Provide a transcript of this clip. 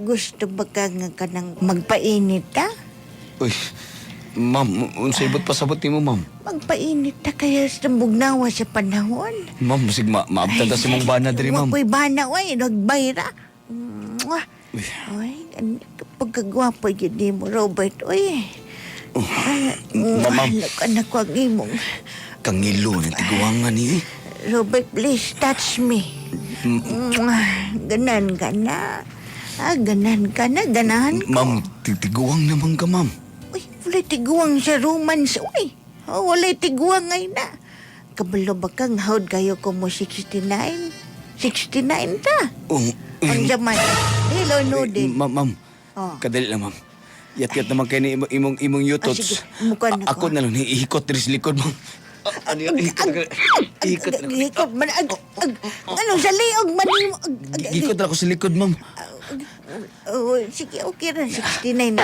Gusto ba ka nga ka nang magpainit ta? Uy, ma'am, unsay ba't pasabot ni mo, ma'am? Magpainit ta kaya sa bugnawa sa panahon. Ma'am, musig ma maabtan ta si mong bana diri, ma'am. Wapoy bana, oy. Nagbayra. Mwah. Uy. Oy, pagkagwapo yun di mo, Robert. Oy. Ma- ma'am, Anak, anak ko ang imong. kangilo ng tiguangan ni. Robert, please touch me. Mwah. Ganan ka na. Ah, ganan ka na. Ganahan ko. Ma'am, titiguang naman ka, ma'am. Uy, walay tiguang sa romance. Uy, oh, walay tiguang ngay na. Kabalo ba kang hawd kayo ko mo 69? 69 ta. Oh, Ang jaman. Hello, no eh, din. ma'am, ma'am. Oh. Kadali lang, ma'am. Yat-yat naman kayo ni imong, imong, imong yutots. Ah, sige. Mukha na ako ko. na lang, ihikot diri sa likod, ma'am. Ah, Ano yan? Ihikot na Hikot man. Ag, ag, ano, sa liog man Ihikot na ako sa likod, ma'am. Oh, sige, okay na. 69 na.